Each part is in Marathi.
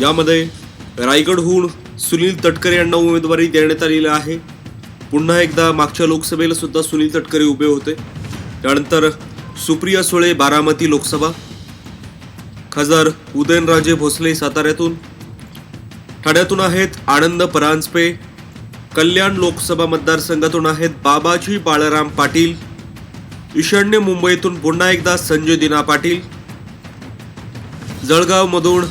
यामध्ये रायगडहून सुनील तटकरे यांना उमेदवारी देण्यात आलेली आहे. पुन्हा एकदा मागच्या लोकसभेला सुद्धा सुनील तटकरे उभे होते. त्यानंतर सुप्रिया सुळे बारामती लोकसभा. खासदार उदयनराजे भोसले साताऱ्यातून. ठाण्यातून आहेत आनंद परांजपे. कल्याण लोकसभा मतदारसंघातून आहेत बाबाजी बाळाराम पाटील. ईशान्य मुंबईतून पुन्हा एकदा संजय दिना पाटील. जळगावमधून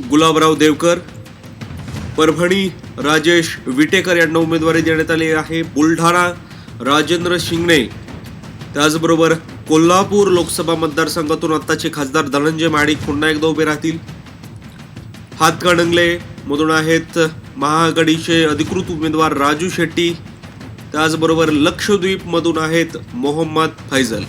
गुलाबराव देवकर परभणी राजेश विटेकर यांना उमेदवारी देण्यात आली आहे. बुलढाणा राजेंद्र शिंगणे त्याचबरोबर कोल्हापूर लोकसभा मतदारसंघातून आत्ताचे खासदार धनंजय महाडिक पुन्हा एकदा उभे राहतील. हातकणंगले मधून आहेत महाआघाडीचे अधिकृत उमेदवार राजू शेट्टी त्याचबरोबर लक्षद्वीपमधून आहेत मोहम्मद फैजल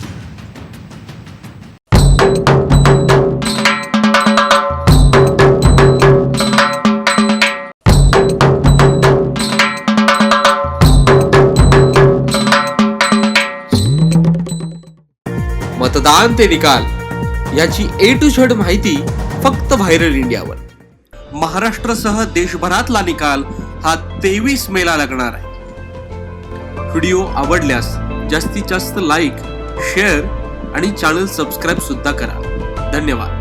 मतदान ते निकाल याची ए टू झेड माहिती फक्त व्हायरल इंडियावर महाराष्ट्रासह देशभरातला निकाल हा तेवीस मेला लागणार आहे. व्हिडिओ आवडल्यास जास्तीत जास्त लाईक शेअर आणि चॅनल सबस्क्राईब सुद्धा करा. धन्यवाद.